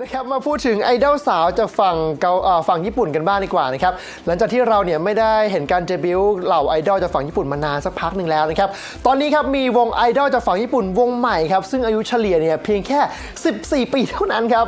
นะครับมาพูดถึงไอดอลสาวจากฝั่งเกาฝั่งญี่ปุ่นกันบ้างดีกว่านะครับหลังจากที่เราเนี่ยไม่ได้เห็นการเดบิวต์เหล่าไอดอลจากฝั่งญี่ปุ่นมานานสักพักหนึ่งแล้วนะครับตอนนี้ครับมีวงไอดอลจากฝั่งญี่ปุ่นวงใหม่ครับซึ่งอายุเฉลี่ยเนี่ยเพียงแค่ 14 ปีเท่านั้นครับ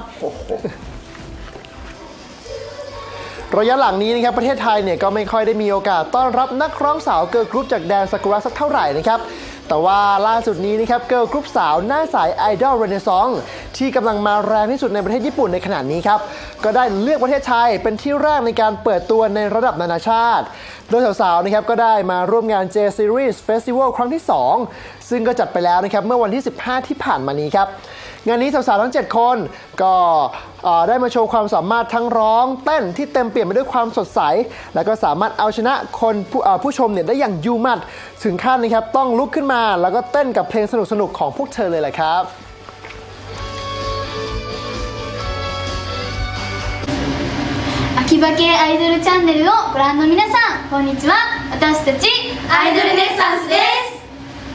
ระยะหลังนี้นะครับประเทศไทยเนี่ยก็ไม่ค่อยได้มีโอกาสต้อนรับนักร้องสาวเกิร์ลกรุ๊ปจากแดนซากุระสักเท่าไหร่นะครับ แต่ว่าล่าสุดนี้นะครับเกิร์ลกรุ๊ปสาวหน้าใสไอดอลเรเนซองที่กำลังมาแรงที่สุดในประเทศญี่ปุ่นในขณะนี้ครับ ก็ได้เลือกประเทศไทยเป็นที่แรกในการเปิดตัวในระดับนานาชาติโดยสาวๆนะครับก็ได้มาร่วมงาน J Series Festival ครั้งที่ 2 ซึ่งก็จัดไปแล้วนะครับเมื่อวันที่ 15 ที่ผ่านมานี้ครับงานนี้สาวๆทั้ง 7 คนก็ได้มาโชว์ความสามารถทั้งร้องเต้นที่เต็มเปี่ยมไปด้วยความสดใส แล้วก็สามารถเอาชนะคนผู้ผู้ชมเนี่ยได้อย่างยูมัด ถึงขั้นนะครับต้องลุกขึ้นมา แล้วก็เต้นกับเพลงสนุกๆของพวกเธอเลยแหละครับ 秋葉系アイドルチャンネルをご覧の皆さんこんにちは私たちアイドルネッサンスで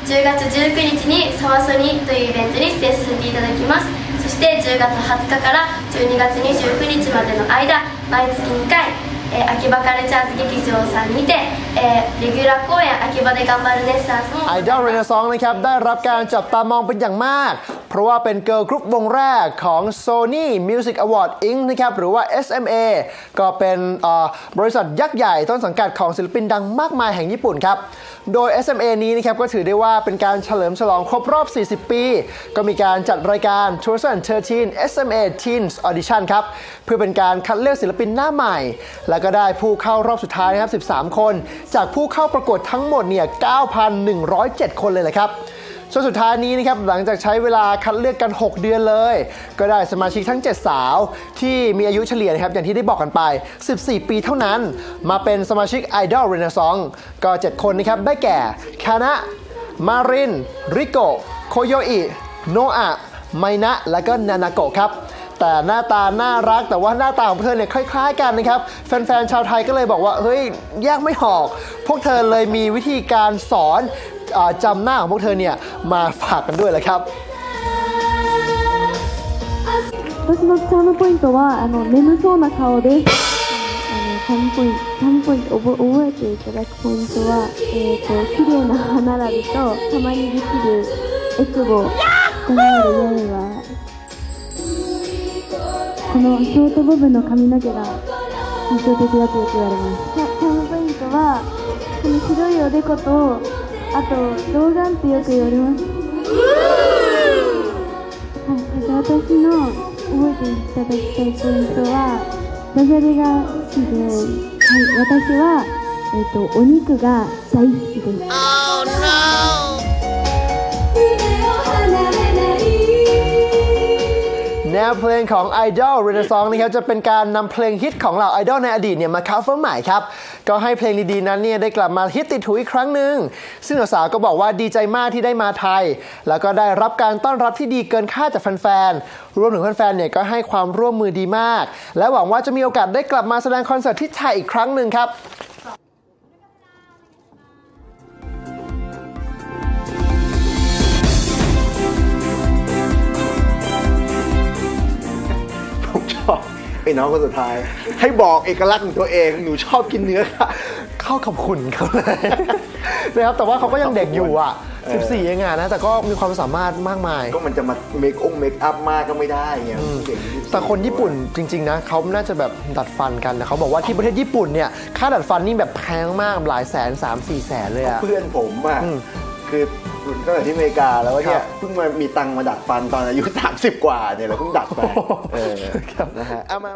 す10月19日にサワソニというイベントに出演させていただきますそして10月20日から12月29日までの間毎月2回、えー秋葉カルチャーズ劇場さんにて、えーレギュラー公演秋葉で頑張るネッサンスも ไอดอลเรเนซองนะครับได้รับการจับตามองเป็นอย่างมาก เพ ราะว่าเป็นเกิร์ลกรุ๊ปวงแรกของ Sony Music Award Inc. นะครับหรือว่า SMA ก็เป็นบริษัทยักษ์ใหญ่ต้นสังกัดของศิลปินดังมากมายแห่งญี่ปุ่นครับ โดย SMA นี้นะครับก็ถือได้ว่าเป็นการเฉลิมฉลองครบรอบ 40 ปี ก็มีการจัดรายการ2013 SMA Teens Audition ครับ เพื่อเป็นการคัดเลือกศิลปินหน้าใหม่ แล้วก็ได้ผู้เข้ารอบสุดท้ายนะครับ 13 คน จากผู้เข้าประกวดทั้งหมดเนี่ย 9,107 คนเลยแหละครับ ส่วนสุดท้ายนี้นะครับหลังจากใช้เวลาคัดเลือกกัน 6 เดือนเลย ก็ได้สมาชิกทั้ง 7 สาว ที่มีอายุเฉลี่ยนะครับอย่างที่ได้บอกกันไป 14 ปีเท่านั้น มาเป็นสมาชิก Idol Renaissance ก็ 7 คนนะครับได้แก่คานะ มาริน ริโกโคโยอิ โนอะไมนะ และก็นานาโกะครับแต่หน้าตาน่ารักแต่ว่าหน้าตาของเธอเนี่ยคล้ายๆกันนะครับ แฟนๆชาวไทยก็เลยบอกว่า เฮ้ยแยกไม่ออก พวกเธอเลยมีวิธีการสอน จำหน้าของพวกเธอเนี่ย มาฝากกันด้วยแหละครับ 私のチャームポイントはあの眠そうな顔です。あのチャームポイント、チャームポイント覚覚えていただくポイントは、えっ、と綺麗な歯並びとたまにできるエクボがある夜はこのショートボブの髪の毛が印象的だとよく言われます。チャチャームポイントはこの白いおでこと あと老眼ってよく言われます。はい、そして私の覚えていただきたいポイントはダジャレが好きで、はい、私は、えっとお肉が大好きです。 แนวเพลงของ Idol Renaissance นะครับจะเป็นการนำเพลงฮิตของเหล่าไอดอลในอดีตเนี่ยมาคัฟเวอร์ใหม่ครับ ก็ให้เพลงดีๆนั้นเนี่ยได้กลับมาฮิตติดหูอีกครั้งหนึ่งซึ่งสาวๆก็บอกว่าดีใจมากที่ได้มาไทย แล้วก็ได้รับการต้อนรับที่ดีเกินคาดจากแฟนๆรวมถึงแฟนๆเนี่ยก็ให้ความร่วมมือดีมาก และหวังว่าจะมีโอกาสได้กลับมาแสดงคอนเสิร์ตที่ไทยอีกครั้งหนึ่งครับผมชอบ ไอ้น้องคนสุดท้าย ให้บอกเอกลักษณ์ของตัวเองหนูชอบกินเนื้อค่ะ เข้ากับคุณเขาเลย นะครับแต่ว่าเขาก็ยังเด็กอยู่อะ 14เองอะนะ แต่ก็มีความสามารถมากมาย ก็มันจะมาเมคองเมคอัพมากก็ไม่ได้ไงเด็ก24แต่คนญี่ปุ่นจริง ๆ นะเขาน่าจะแบบดัดฟันกันนะเขาบอกว่าที่ประเทศญี่ปุ่นเนี่ยค่าดัดฟันนี่แบบแพงมากหลายแสน3 4แสนเลยอะ เพื่อนผมอะอืมคือตั้งแต่ที่อเมริกาแล้วว่าเนี่ครัยบ เพิ่งมามีตังค์มาดัดฟันตอนอายุ 30 กว่าเนี่ยเราเพิ่งดัดไปเออครับนะฮะ เอามา